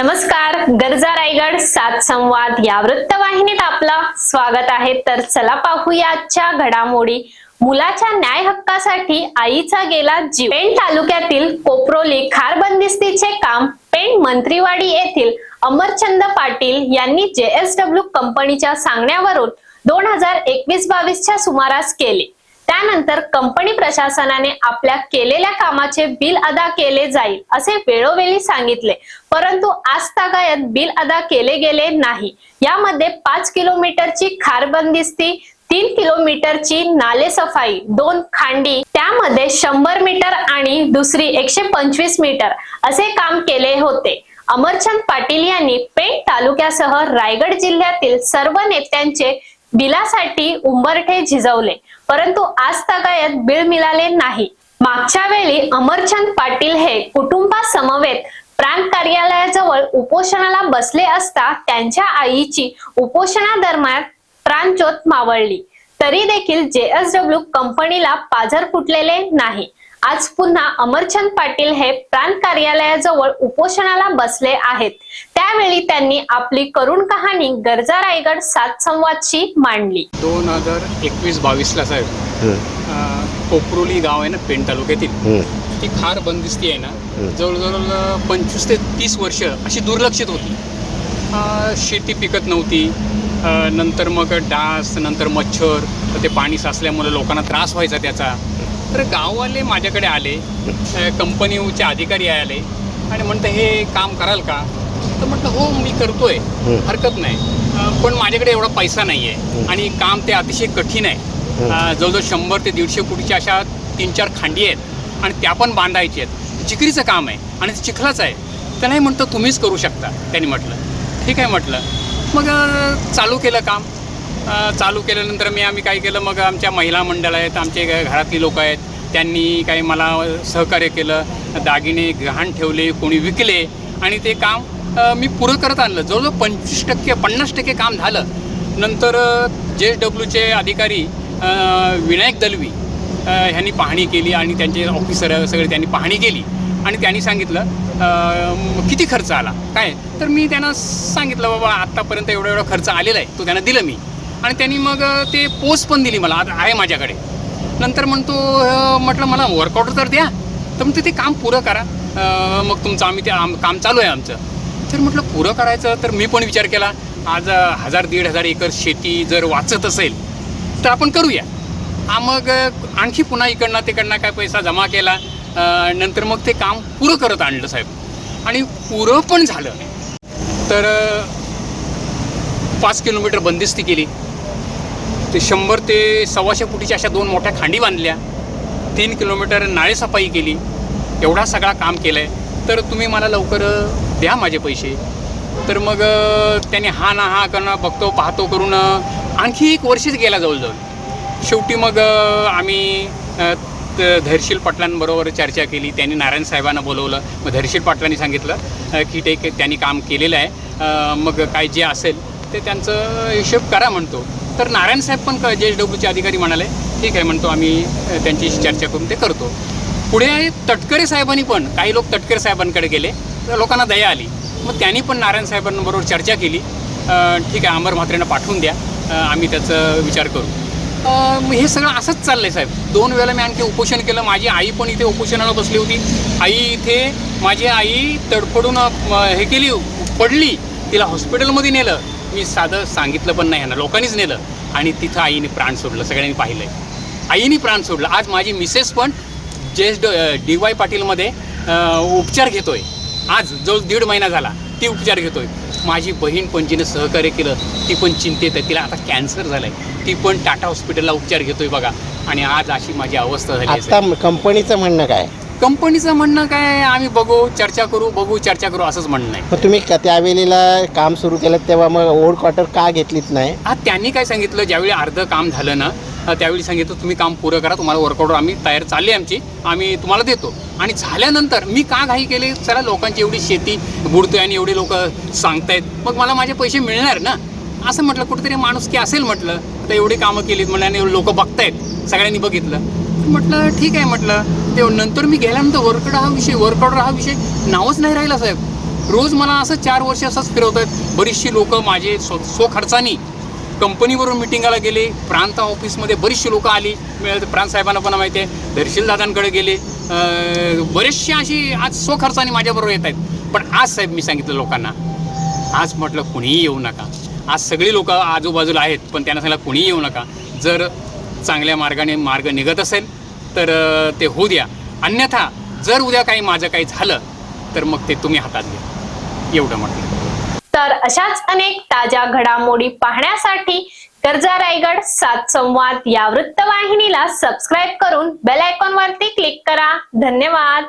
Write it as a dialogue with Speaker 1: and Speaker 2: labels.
Speaker 1: नमस्कार गरजा रायगड सात संवाद या वृत्तवाहिनीत आपलं स्वागत आहे. तर चला पाहूया आजच्या घडामोडी. मुलाच्या न्याय हक्कासाठी आईचा गेला जीव. पेण तालुक्यातील कोपरोली खार बंदिस्तीचे काम पेण मंत्रीवाडी येथील अमरचंद पाटील यांनी जेएसडब्ल्यू कंपनीच्या सांगण्यावरून दोन हजार एकवीस बावीसच्या सुमारास केले. त्यानंतर कंपनी प्रशासनाने आपल्या केलेल्या कामाचे बिल अदा केले जाईल असे वेळोवेळी सांगितले. परंतु आज तागायत बिल अदा केले गेले नाही. यामध्ये पाच किलोमीटरची खारबंदिस्ती तीन किलोमीटरची नाले सफाई दोन खांडी त्यामध्ये शंभर मीटर आणि दुसरी एकशे पंचवीस मीटर असे काम केले होते. अमरचंद पाटील यांनी पेण तालुक्यासह रायगड जिल्ह्यातील सर्व नेत्यांचे बिलासाठी उंबरठे झिजवले. परंतु आज तगायत बिल मिळाले नाही. मागच्या वेळी अमरचंद पाटील हे कुटुंबासमवेत प्रांत कार्यालयाजवळ उपोषणाला बसले असता त्यांच्या आईची उपोषणादरम्यान प्राणज्योत मावळली. तरी देखील जेएसडब्ल्यू कंपनीला पाझर फुटलेले नाही. आज पुन्हा अमरचंद पाटील हे प्रांत कार्यालयाजवळ उपोषणाला बसले आहेत. त्यावेळी त्यांनी आपली करुण कहाणी गरजा रायगड सात संवादशी मांडली.
Speaker 2: दोन हजार एकवीस बावीसला साहेब अं, कोपरोली गाव आहे ना पेण तालुक्यातील. ती खार बंदिस्ती आहे ना जवळजवळ पंचवीस ते तीस वर्ष अशी दुर्लक्षित होती. अं, शेती पिकत नव्हती. नंतर मग डास नंतर मच्छर ते पाणी साचल्यामुळे लोकांना त्रास व्हायचा त्याचा. तर गाववाले माझ्याकडे आले कंपनीचे अधिकारी आले आणि म्हणतं हे काम कराल का? तर म्हटलं हो मी करतोय हरकत नाही. पण माझ्याकडे एवढा पैसा नाही आहे आणि काम ते अतिशय कठीण आहे. जवळजवळ शंभर ते दीडशे कोटीच्या अशा तीन चार खांडी आहेत आणि त्या पण बांधायच्या आहेत. जिकरीचं काम आहे आणि ते चिखलाचं आहे. तर नाही म्हणतं तुम्हीच करू शकता. त्यांनी म्हटलं. ठीक आहे म्हटलं. मग चालू केलं काम. चालू केल्यानंतर मी आम्ही काय केलं मग आमच्या महिला मंडळ आहेत आमचे घरातली लोक आहेत त्यांनी काही मला सहकार्य केलं दागिने गहाण ठेवले कोणी विकले आणि ते काम मी पुरं करत आणलं. जवळजवळ पंचवीस टक्के पन्नास टक्के काम झालं. नंतर जे एस डब्ल्यूचे अधिकारी विनायक दलवी ह्यांनी पाहणी केली आणि त्यांचे ऑफिसर सगळे त्यांनी पाहणी केली आणि त्यांनी सांगितलं किती खर्च आला? काय? तर मी त्यांना सांगितलं बाबा आत्तापर्यंत एवढा एवढा खर्च आलेला आहे तो त्यांना दिलं मी. आणि त्यांनी मग ते पोस्ट पण दिली मला आता आहे माझ्याकडे. नंतर म्हणतो म्हटलं मला वर्कआउट तर द्या तर मग ते काम पुरं करा. मग तुमचं आम्ही ते आम काम चालू आहे आमचं. तर म्हटलं पुरं करायचं? तर मी पण विचार केला आज हजार दीड हजार एकर शेती जर वाचत असेल तर आपण करूया. हा मग आणखी पुन्हा इकडनं तिकडनं काय पैसा जमा केला नंतर मग ते काम पुरं करत आणलं साहेब. आणि पुरं पण झालं. तर पाच किलोमीटर बंदिस्ती केली. ते शंभर ते सव्वाशे फुटीच्या अशा दोन मोठ्या खांडी बांधल्या. तीन किलोमीटर नाळेसफाई केली. एवढा सगळा काम केलं आहे तर तुम्ही मला लवकर द्या माझे पैसे. तर मग त्याने हा ना हा करणं बघतो पाहतो करून आणखी एक वर्षच गेला जवळजवळ. शेवटी मग आम्ही धैर्शील त- पाटलांबरोबर चर्चा केली. त्यांनी नारायण साहेबांना बोलवलं. मग धैर्शील पाटलांनी सांगितलं की ते त्यांनी काम केलेलं आहे. मग काय जे असेल ते त्यांचं हिशोब करा म्हणतो. तर नारायण साहेब पण जे एस डब्ल्यूचे अधिकारी म्हणाले ठीक आहे म्हणतो आम्ही त्यांच्याशी चर्चा करून ते करतो. पुढे तटकरे साहेबांनी पण काही लोक तटकरे साहेबांकडे गेले तर लोकांना दया आली. मग त्यांनी पण नारायण साहेबांबरोबर चर्चा केली. ठीक आहे अमर म्हात्रेंना पाठवून द्या आम्ही त्याचं विचार करू. मग हे सगळं असंच चाललं आहे साहेब. दोन वेळेला मी आणखी उपोषण केलं. माझी आई पण इथे उपोषणाला बसली होती. आई इथे माझी आई तडफडून हे केली पडली तिला हॉस्पिटलमध्ये नेलं. मी साधं सांगितलं पण नाही ना लोकांनीच नेलं आणि तिथं आईने प्राण सोडलं सगळ्यांनी पाहिलंय. आईने प्राण सोडलं. आज माझी मिसेस पण जे डी वाय पाटीलमध्ये उपचार घेतोय. आज जो दीड महिना झाला ती उपचार घेतोय. माझी बहीण पण जिने सहकार्य केलं ती पण चिंतेत आहे. तिला आता कॅन्सर झालाय. ती पण टाटा हॉस्पिटलला उपचार घेतोय बघा. आणि आज अशी माझी अवस्था झाली आहे
Speaker 3: आता कंपनीचं म्हणणं काय?
Speaker 2: कंपनीचं म्हणणं काय आम्ही बघू चर्चा करू बघू चर्चा करू असंच म्हणणं आहे.
Speaker 3: मग तुम्ही क- त्यावेळेला काम सुरू केलं तेव्हा मग ओल्ड क्वार्टर का घेतलीत नाही?
Speaker 2: हा त्यांनी काय सांगितलं? ज्यावेळी अर्ध काम झालं ना अ, त्यावेळी सांगितलं तुम्ही काम पुरं करा तुम्हाला वर्कआउट आम्ही तयार चालली आमची आम्ही तुम्हाला देतो. आणि झाल्यानंतर मी का घाई केले? चला लोकांची एवढी शेती बुडतोय आणि एवढे लोक सांगतायत. मग मला माझे पैसे मिळणार ना? असं म्हटलं कुठेतरी माणूस की असेल म्हटलं. आता एवढी कामं केलीत म्हणलं आणि लोक बघतायत. सगळ्यांनी बघितलं. म्हटलं ठीक आहे म्हटलं. ते नंतर मी गेल्यानंतर वर्कआउट हा विषय वर्कआउट हा विषय नावच नाही राहिला साहेब. रोज मला असं चार वर्ष असंच फिरवत आहेत बरीचशी लोक माझे स्व स्वखर्चानी कंपनीवरून मिटिंगाला गेले प्रांत ऑफिसमध्ये बरीचशी लोकं आली. तर प्रांत साहेबांना पण माहिती आहे. दर्शीलदादांकडे गेले. बरेचसे अशी आज स्वखर्चाने माझ्याबरोबर येत आहेत पण आज साहेब मी सांगितलं लोकांना आज म्हटलं कुणीही येऊ नका. आज सगळी लोक आजूबाजूला आहेत पण त्यांना सांगितलं कुणीही येऊ नका. जर चांगल्या मार्गाने मार्ग निघत असेल तर ते होऊ द्या. अन्यथा जर उद्या काही माझं काही झालं तर मग ते तुम्ही हातात घ्या. एवढं म्हटलं.
Speaker 1: तर अशाच अनेक ताज्या घडामोडी पाहण्यासाठी कर्जा रायगड सात संवाद या वृत्तवाहिनीला सबस्क्राईब करून बेल आयकॉन वरती क्लिक करा. धन्यवाद.